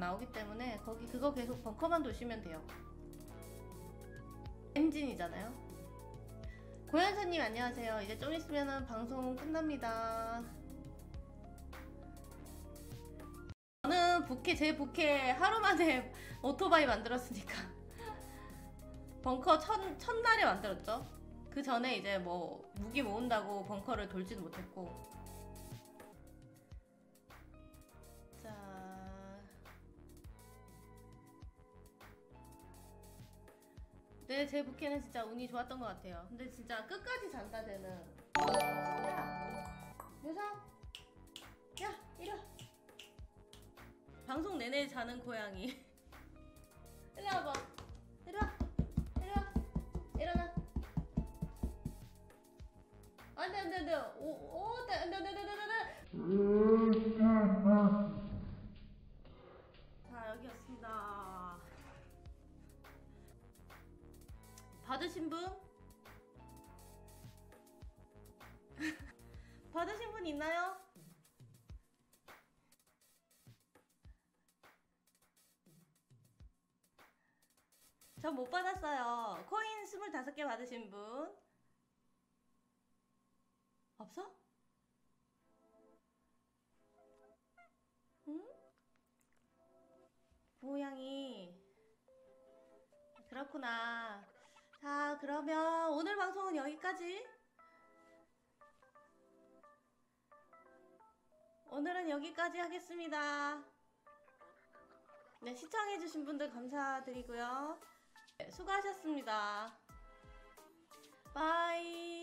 나오기 때문에 거기 그거 계속 벙커만 도시면 돼요. 엔진이잖아요. 고현서님 안녕하세요. 이제 좀 있으면 방송 끝납니다. 저는 부캐 제 부캐 하루 만에 오토바이 만들었으니까 벙커 첫, 첫날에 만들었죠. 그 전에 이제 뭐 무기 모은다고 벙커를 돌지도 못했고 네, 제 부캐는 진짜 운이 좋았던 것 같아요. 근데 진짜 끝까지 잔다, 쟤는. 야! 유성! 야! 이리 와! 방송 내내 자는 고양이. 이리 와봐. 이리 와. 이리 와. 일어나. 안 돼, 안 돼, 안 돼. 오, 오, 받으신 분? 받으신 분 있나요? 전 못 받았어요. 코인 25개 받으신 분? 없어? 응? 모양이 그렇구나. 자, 그러면 오늘 방송은 여기까지. 오늘은 여기까지 하겠습니다. 네, 시청해주신 분들 감사드리고요. 네, 수고하셨습니다. 바이.